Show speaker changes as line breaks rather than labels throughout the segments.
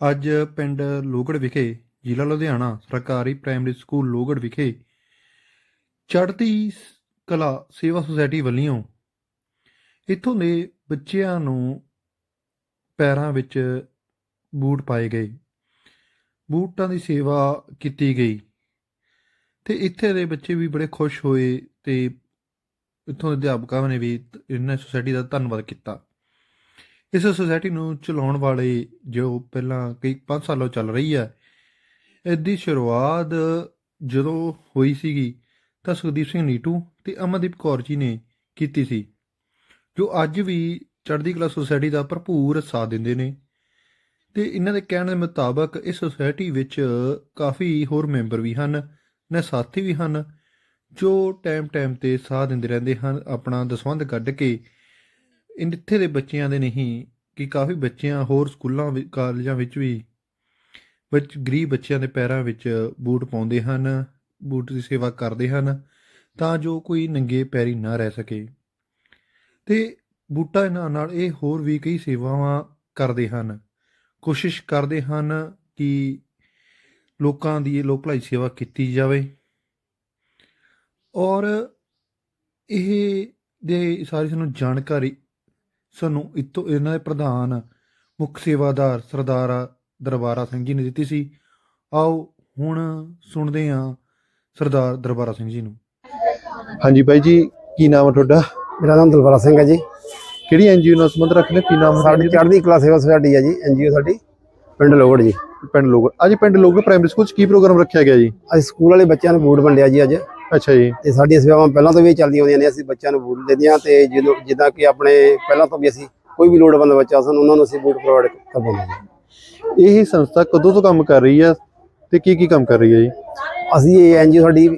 ਅੱਜ ਪਿੰਡ ਲੋਹਗੜ੍ਹ ਵਿਖੇ ਜ਼ਿਲ੍ਹਾ ਲੁਧਿਆਣਾ ਸਰਕਾਰੀ ਪ੍ਰਾਇਮਰੀ ਸਕੂਲ ਲੋਹਗੜ੍ਹ ਵਿਖੇ ਚੜ੍ਹਦੀ ਕਲਾ ਸੇਵਾ ਸੁਸਾਇਟੀ ਵੱਲੋਂ ਇੱਥੋਂ ਦੇ ਬੱਚਿਆਂ ਨੂੰ ਪੈਰਾਂ ਵਿੱਚ ਬੂਟ ਪਾਏ ਗਏ। ਬੂਟਾਂ ਦੀ ਸੇਵਾ ਕੀਤੀ ਗਈ ਤੇ ਇੱਥੇ ਦੇ ਬੱਚੇ ਵੀ ਬੜੇ ਖੁਸ਼ ਹੋਏ ਤੇ ਇੱਥੋਂ ਦੇ ਅਧਿਆਪਕਾਂ ਨੇ ਵੀ ਇਹਨਾਂ ਸੁਸਾਇਟੀ ਦਾ ਧੰਨਵਾਦ ਕੀਤਾ। ਇਸ ਸੁਸਾਇਟੀ ਨੂੰ ਚਲਾਉਣ ਵਾਲੇ ਜੋ ਪਹਿਲਾਂ ਕਈ 5 ਸਾਲੋਂ ਚੱਲ ਰਹੀ ਹੈ, ਇਹਦੀ ਸ਼ੁਰੂਆਤ ਜਦੋਂ ਹੋਈ ਸੀਗੀ ਤਾਂ ਸੁਖਦੀਪ ਸਿੰਘ ਨੀਟੂ ਤੇ ਅਮਨਦੀਪ ਕੌਰ ਜੀ ਨੇ ਕੀਤੀ ਸੀ, ਜੋ ਅੱਜ ਵੀ ਚੜ੍ਹਦੀ ਕਲਾ ਸੁਸਾਇਟੀ ਦਾ ਭਰਪੂਰ ਸਾਥ ਦਿੰਦੇ ਨੇ ਤੇ ਇਹਨਾਂ ਦੇ ਕਹਿਣ ਦੇ ਮੁਤਾਬਕ ਇਸ ਸੁਸਾਇਟੀ ਵਿੱਚ ਕਾਫੀ ਹੋਰ ਮੈਂਬਰ ਵੀ ਹਨ, ਨੇ ਸਾਥੀ ਵੀ ਹਨ, ਜੋ ਟਾਈਮ ਟਾਈਮ ਤੇ ਸਾਥ ਦਿੰਦੇ ਰਹਿੰਦੇ ਹਨ, ਆਪਣਾ ਦਸਵੰਧ ਕੱਢ ਕੇ ਇੱਥੇ ਦੇ ਬੱਚਿਆਂ ਦੇ ਨਹੀਂ, ਕਿ ਕਾਫੀ ਬੱਚਿਆਂ ਹੋਰ ਸਕੂਲਾਂ ਵਿੱਚ ਕਾਲਜਾਂ ਵਿੱਚ ਵੀ ਵਿੱਚ ਗਰੀਬ ਬੱਚਿਆਂ ਦੇ ਪੈਰਾਂ ਵਿੱਚ ਬੂਟ ਪਾਉਂਦੇ ਹਨ, ਬੂਟ ਦੀ ਸੇਵਾ ਕਰਦੇ ਹਨ, ਤਾਂ ਜੋ ਕੋਈ ਨੰਗੇ ਪੈਰੀ ਨਾ ਰਹਿ ਸਕੇ। ਤੇ ਬੂਟਾ ਇਹਨਾਂ ਨਾਲ ਇਹ ਹੋਰ ਵੀ ਕਈ ਸੇਵਾਵਾਂ ਕਰਦੇ ਹਨ। ਕੋਸ਼ਿਸ਼ ਕਰਦੇ ਹਨ ਕਿ ਲੋਕਾਂ ਦੀ ਇਹ ਲੋਕ ਭਲਾਈ ਸੇਵਾ ਕੀਤੀ ਜਾਵੇ। ਔਰ ਇਹ ਦੇ ਸਾਰੀ ਸਾਨੂੰ ਜਾਣਕਾਰੀ ਸਾਨੂੰ ਇਤੋਂ ਇਹਨਾਂ ਦੇ ਪ੍ਰਧਾਨ ਮੁੱਖ ਸੇਵਾਦਾਰ ਸਰਦਾਰ ਦਰਬਾਰਾ ਸਿੰਘ ਜੀ ਨੇ ਦਿੱਤੀ ਸੀ। ਆਓ ਹੁਣ ਸੁਣਦੇ ਹਾਂ ਸਰਦਾਰ ਦਰਬਾਰਾ ਸਿੰਘ ਜੀ ਨੂੰ। ਹਾਂਜੀ ਬਾਈ ਜੀ ਕੀ ਨਾਮ ਹੈ ਤੁਹਾਡਾ?
ਮੇਰਾ ਨਾਮ ਦਲਬਰਾ ਸਿੰਘ ਹੈ ਜੀ।
ਕਿਹੜੀ ਐਨਜੀਓ ਨਾਲ ਸੰਬੰਧ ਰੱਖਦੇ? ਕੀ ਨਾਮ ਹੈ
ਸਾਡੀ ਚੜ੍ਹਦੀ ਕਲਾ ਸੇਵਾ ਸੁਸਾਇਟੀ ਹੈ ਜੀ ਐਨਜੀਓ ਸਾਡੀ ਪਿੰਡ ਲੋਗੜ ਜੀ।
ਪਿੰਡ ਲੋਕ ਅੱਜ ਪਿੰਡ ਲੋਕ ਪ੍ਰਾਇਮਰੀ ਸਕੂਲ ਚ ਕੀ ਪ੍ਰੋਗਰਾਮ ਰੱਖਿਆ ਗਿਆ ਜੀ?
ਅਸੀਂ ਸਕੂਲ ਵਾਲੇ ਬੱਚਿਆਂ ਨੂੰ ਬੂਟ ਵੰਡਿਆ ਜੀ ਅੱਜ।
ਅੱਛਾ ਜੀ।
ਤੇ ਸਾਡੀਆਂ ਸੇਵਾਵਾਂ ਪਹਿਲਾਂ ਤੋਂ ਵੀ ਚੱਲਦੀਆਂ ਹੁੰਦੀਆਂ ਨੇ ਅਸੀਂ ਬੱਚਿਆਂ ਨੂੰ ਬੂਟ ਦਿੰਦੇ ਹਾਂ ਤੇ ਜਦੋਂ ਜਿੱਦਾਂ ਕਿ ਆਪਣੇ ਪਹਿਲਾਂ ਤੋਂ ਵੀ ਅਸੀਂ ਕੋਈ ਵੀ ਲੋੜਵੰਦ ਬੱਚਾ ਸਾਨੂੰ ਉਹਨਾਂ ਨੂੰ ਅਸੀਂ ਬੂਟ ਪ੍ਰੋਵਾਈਡ ਕਰਵਾਉਂਦੇ ਹਾਂ।
ਇਹ ਸੰਸਥਾ ਕਦੋਂ ਤੋਂ ਕੰਮ ਕਰ ਰਹੀ ਹੈ ਤੇ ਕੀ ਕੀ ਕੰਮ ਕਰ ਰਹੀ ਹੈ ਜੀ?
ਅਸੀਂ ਇਹ ਐਨਜੀਓ ਸਾਡੀ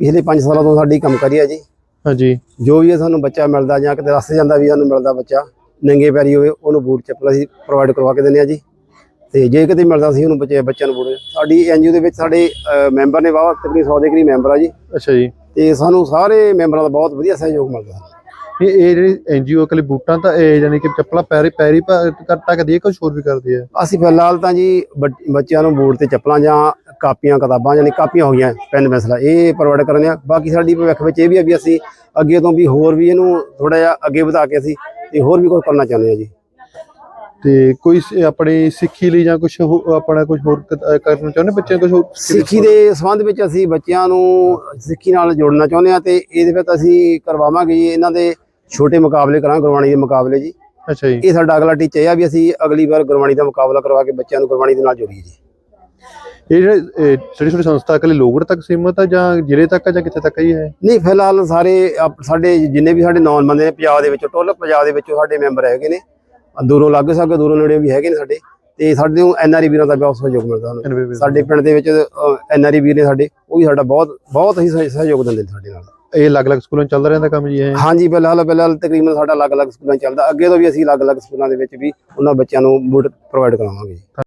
ਪਿਛਲੇ 5 ਸਾਲਾਂ ਤੋਂ ਸਾਡੀ ਕੰਮ ਕਰੀ ਹੈ ਜੀ।
ਹਾਂਜੀ।
ਜੋ ਵੀ ਸਾਨੂੰ ਬੱਚਾ ਮਿਲਦਾ ਜਾਂ ਕਿਤੇ ਰਸਤੇ ਜਾਂਦਾ ਵੀ ਸਾਨੂੰ ਮਿਲਦਾ ਬੱਚਾ ਨੰਗੇ ਪੈਰੀ ਹੋਵੇ ਉਹਨੂੰ ਬੂਟ ਚੱਪਲ ਅਸੀਂ ਪ੍ਰੋਵਾਈਡ ਕਰਵਾ ਕੇ ਦਿੰਦੇ ਹਾਂ ਜੀ। ਤੇ ਜੇ ਕਿਤੇ ਮਿਲਦਾ ਸੀ ਉਹਨੂੰ ਬੱਚੇ ਬੱਚਿਆਂ ਨੂੰ ਬੂਟ ਸਾਡੀ ਐਨਜੀਓ ਦੇ ਵਿੱਚ ਸਾਡੇ ਮੈਂਬਰ ਨੇ ਵਾਵਾ ਤਕਰੀਬਨ 100 ਦੇ ਕਰੀਬ ਮੈਂਬਰ ਆ ਜੀ।
ਅੱਛਾ ਜੀ।
ਤੇ ਸਾਨੂੰ ਸਾਰੇ ਮੈਂਬਰਾਂ ਦਾ ਬਹੁਤ ਵਧੀਆ ਸਹਿਯੋਗ ਮਿਲਦਾ
ਇਹ ਇਹ ਜਿਹੜੀ ਐਨਜੀਓ ਕਲੀ ਬੂਟਾਂ ਤਾਂ ਇਹ ਯਾਨੀ ਕਿ ਚੱਪਲਾਂ ਪੈਰੀ ਪੈਰੀ ਟਕਦੀ ਹੈ ਕੁਝ ਹੋਰ ਵੀ ਕਰਦੀ ਹੈ?
ਅਸੀਂ ਫਿਲਹਾਲ ਤਾਂ ਜੀ ਬੱਚ- ਬੱਚਿਆਂ ਨੂੰ ਬੂਟ ਤੇ ਚੱਪਲਾਂ ਜਾਂ ਕਾਪੀਆਂ ਕਿਤਾਬਾਂ ਯਾਨੀ ਕਾਪੀਆਂ ਹੋ ਗਈਆਂ ਪੈਨ ਪੈਨਸਲਾਂ ਇਹ ਪ੍ਰੋਵਾਈਡ ਕਰਨੇ ਆ। ਬਾਕੀ ਸਾਡੀ ਭਵਿੱਖ ਵਿੱਚ ਇਹ ਵੀ ਆ ਵੀ ਅਸੀਂ ਅੱਗੇ ਤੋਂ ਵੀ ਹੋਰ ਵੀ ਇਹਨੂੰ ਥੋੜਾ ਜਿਹਾ ਅੱਗੇ ਵਧਾ ਕੇ ਅਸੀਂ ਤੇ ਹੋਰ ਵੀ ਕੁਝ ਕਰਨਾ ਚਾਹੁੰਦੇ ਆ ਜੀ।
ਤੇ ਕੋਈ ਸ- ਆਪਣੀ ਸਿੱਖੀ ਲਈ ਜਾਂ ਕੁਝ ਆਪਣਾ ਕੁਝ ਹੋਰ ਕ- ਕਰਨਾ ਚਾਹੁੰਦੇ? ਬੱਚਿਆਂ ਕੁਝ ਹੋਰ
ਸਿੱਖੀ ਦੇ ਸੰਬੰਧ ਵਿੱਚ ਅਸੀਂ ਬੱਚਿਆਂ ਨੂੰ ਸਿੱਖੀ ਨਾਲ ਜੋੜਨਾ ਚਾਹੁੰਦੇ ਆ ਤੇ ਇਹਦੇ ਵਿੱਚ ਅਸੀਂ ਕਰਵਾਵਾਂਗੇ ਜੀ ਇਹਨਾਂ ਦੇ ਛੋਟੇ ਮੁਕਾਬਲੇ ਕਰਾਂਗੇ ਗੁਰਬਾਣੀ ਦੇ ਮੁਕਾਬਲੇ ਜੀ।
ਅੱਛਾ ਜੀ।
ਇਹ ਸਾਡਾ ਅਗਲਾ ਟੀਚਾ ਆ ਵੀ ਅਸੀਂ ਅਗਲੀ ਵਾਰ ਗੁਰਬਾਣੀ ਦਾ ਮੁਕਾਬਲਾ ਕਰਵਾ ਕੇ ਬੱਚਿਆਂ ਨੂੰ ਗੁਰਬਾਣੀ ਦੇ ਨਾਲ ਜੋੜੀਏ ਜੀ।
ਇਹ ਜਿਹੜੇ ਇਹ ਛੋਟੀ ਛੋਟੀ ਸੰਸਥਾ ਇਕੱਲੇ ਲੋਗੜ ਤੱਕ ਸੀਮਤ ਹੈ ਜਾਂ ਜ਼ਿਲ੍ਹੇ ਤੱਕ ਹੈ ਜਾਂ ਕਿੱਥੇ ਤੱਕ ਹੀ ਹੈ
ਨਹੀਂ ਫਿਲਹਾਲ ਸਾਰੇ ਆਪ- ਸਾਡੇ ਜਿੰਨੇ ਵੀ ਸਾਡੇ ਨੌਨ ਬੰਦੇ ਨੇ ਪੰਜਾਬ ਦੇ ਵਿੱਚੋਂ ਟੋਲ ਪੰਜਾਬ ਦੇ ਵਿੱਚੋਂ ਸਾਡੇ ਮੈਂਬਰ ਹੈਗੇ ਨੇ। ਦੂਰੋਂ ਲੱਗ ਸਕੇ ਦੂਰੋਂ ਨੇੜੇ ਵੀ ਹੈਗੇ ਨੇ ਸਾਡੇ। ਤੇ ਸਾਡੇ ਨੂੰ ਐਨਆਰਈ ਵੀਰਾਂ ਦਾ ਬਹੁਤ ਸਹਿਯੋਗ ਮਿਲਦਾ ਸਾਨੂੰ। ਸਾਡੇ ਪਿੰਡ ਦੇ ਵਿੱਚ ਐਨਆਰਈ ਵੀਰ ਨੇ ਸਾਡੇ ਉਹ ਵੀ ਸਾਡਾ ਬਹੁਤ ਬਹੁਤ ਹੀ ਸਹਿ- ਸਹਿਯੋਗ ਦਿੰਦੇ ਨੇ ਸਾਡੇ ਨਾਲ।
ਇਹ ਅਲੱਗ-ਅਲੱਗ ਸਕੂਲਾਂ ਚੱਲਦਾ ਰਹਿੰਦਾ ਕੰਮ ਜੀ ਇਹ?
ਹਾਂਜੀ ਫਿਲਹਾਲ ਫਿਲਹਾਲ ਤਕਰੀਬਨ ਸਾਡਾ ਅਲੱਗ-ਅਲੱਗ ਸਕੂਲਾਂ ਚੱਲਦਾ। ਅੱਗੇ ਤੋਂ ਵੀ ਅਸੀਂ ਅਲੱਗ-ਅਲੱਗ ਸਕੂਲਾਂ ਦੇ ਵਿੱਚ ਵੀ ਉਹਨਾਂ ਬੱਚਿਆਂ ਨੂੰ ਬੂਟ ਪ੍ਰੋਵਾਈਡ ਕਰਾਵਾਂਗੇ